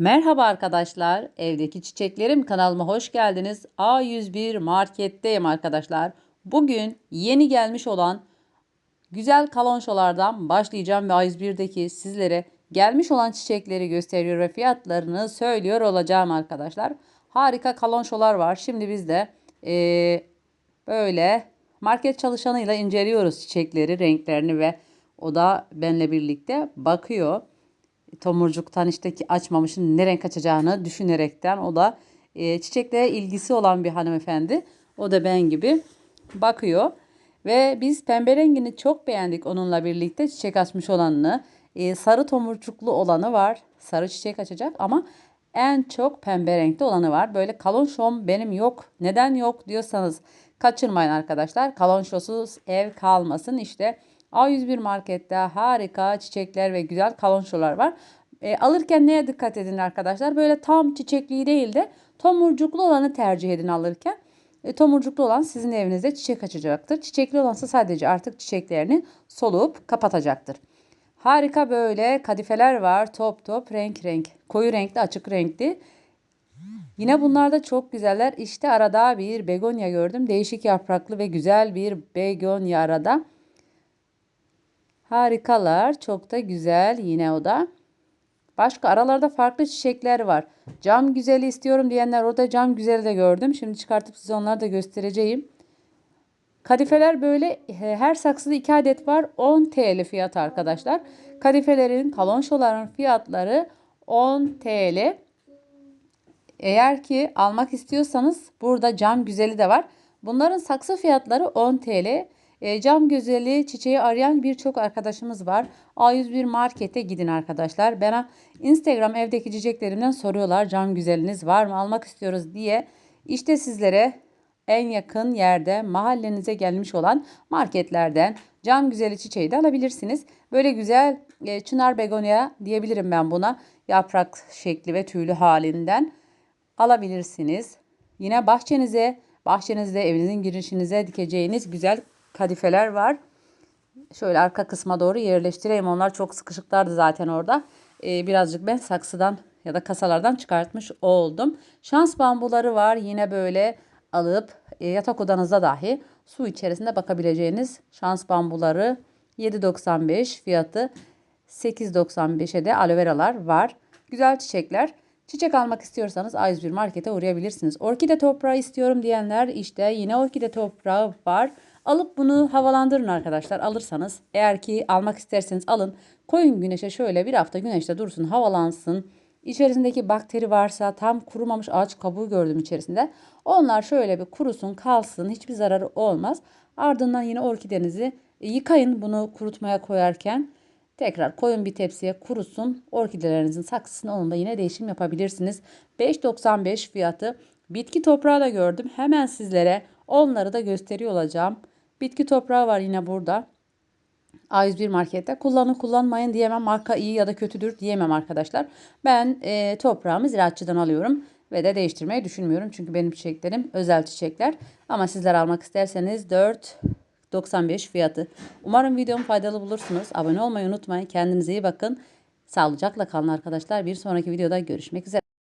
Merhaba arkadaşlar, evdeki çiçeklerim kanalıma hoş geldiniz. A101 marketteyim arkadaşlar. Bugün yeni gelmiş olan güzel kalonşolardan başlayacağım ve A101'deki sizlere gelmiş olan çiçekleri gösteriyor ve fiyatlarını söylüyor olacağım arkadaşlar. Harika kalonşolar var. Şimdi biz de eee, böyle market çalışanıyla inceliyoruz çiçekleri, renklerini ve o da benle birlikte bakıyor tomurcuktan işte ki açmamışın ne renk açacağını düşünerekten o da e, çiçeklere ilgisi olan bir hanımefendi. O da ben gibi bakıyor. Ve biz pembe rengini çok beğendik onunla birlikte çiçek açmış olanını. E, sarı tomurcuklu olanı var. Sarı çiçek açacak ama en çok pembe renkte olanı var. Böyle kalon şom benim yok. Neden yok diyorsanız kaçırmayın arkadaşlar. Kalon şosuz ev kalmasın. İşte A101 markette harika çiçekler ve güzel kalonşolar var. E, alırken neye dikkat edin arkadaşlar? Böyle tam çiçekli değil de tomurcuklu olanı tercih edin alırken. E, tomurcuklu olan sizin evinizde çiçek açacaktır. Çiçekli olansa sadece artık çiçeklerini solup kapatacaktır. Harika böyle kadifeler var. Top top renk renk. Koyu renkli açık renkli. Yine bunlar da çok güzeller. İşte arada bir begonya gördüm. Değişik yapraklı ve güzel bir begonya arada. Harikalar. Çok da güzel yine o da. Başka aralarda farklı çiçekler var. Cam güzeli istiyorum diyenler orada cam güzeli de gördüm. Şimdi çıkartıp size onları da göstereceğim. Kadifeler böyle her saksıda 2 adet var. 10 TL fiyat arkadaşlar. Kadifelerin, kalonşoların fiyatları 10 TL. Eğer ki almak istiyorsanız burada cam güzeli de var. Bunların saksı fiyatları 10 TL. E, cam güzeli çiçeği arayan birçok arkadaşımız var. A101 markete gidin arkadaşlar. Bana Instagram evdeki çiçeklerimden soruyorlar cam güzeliniz var mı almak istiyoruz diye. İşte sizlere en yakın yerde mahallenize gelmiş olan marketlerden cam güzeli çiçeği de alabilirsiniz. Böyle güzel e, çınar begonya diyebilirim ben buna. Yaprak şekli ve tüylü halinden alabilirsiniz. Yine bahçenize, bahçenizde evinizin girişinize dikeceğiniz güzel kadifeler var. Şöyle arka kısma doğru yerleştireyim. Onlar çok sıkışıklardı zaten orada. Ee, birazcık ben saksıdan ya da kasalardan çıkartmış oldum. Şans bambuları var. Yine böyle alıp e, yatak odanızda dahi su içerisinde bakabileceğiniz şans bambuları 7.95 fiyatı 8.95'e de aloe veralar var. Güzel çiçekler. Çiçek almak istiyorsanız A101 markete uğrayabilirsiniz. Orkide toprağı istiyorum diyenler işte yine orkide toprağı var. Alıp bunu havalandırın arkadaşlar alırsanız. Eğer ki almak isterseniz alın. Koyun güneşe şöyle bir hafta güneşte dursun havalansın. İçerisindeki bakteri varsa tam kurumamış ağaç kabuğu gördüm içerisinde. Onlar şöyle bir kurusun kalsın hiçbir zararı olmaz. Ardından yine orkidenizi yıkayın bunu kurutmaya koyarken. Tekrar koyun bir tepsiye kurusun. Orkidelerinizin saksısını onunla yine değişim yapabilirsiniz. 5.95 fiyatı. Bitki toprağı da gördüm. Hemen sizlere onları da gösteriyor olacağım. Bitki toprağı var yine burada. A101 markette kullanın kullanmayın diyemem. Marka iyi ya da kötüdür diyemem arkadaşlar. Ben e, toprağımı ziraatçıdan alıyorum ve de değiştirmeyi düşünmüyorum. Çünkü benim çiçeklerim özel çiçekler. Ama sizler almak isterseniz 4.95 fiyatı. Umarım videomu faydalı bulursunuz. Abone olmayı unutmayın. Kendinize iyi bakın. Sağlıcakla kalın arkadaşlar. Bir sonraki videoda görüşmek üzere.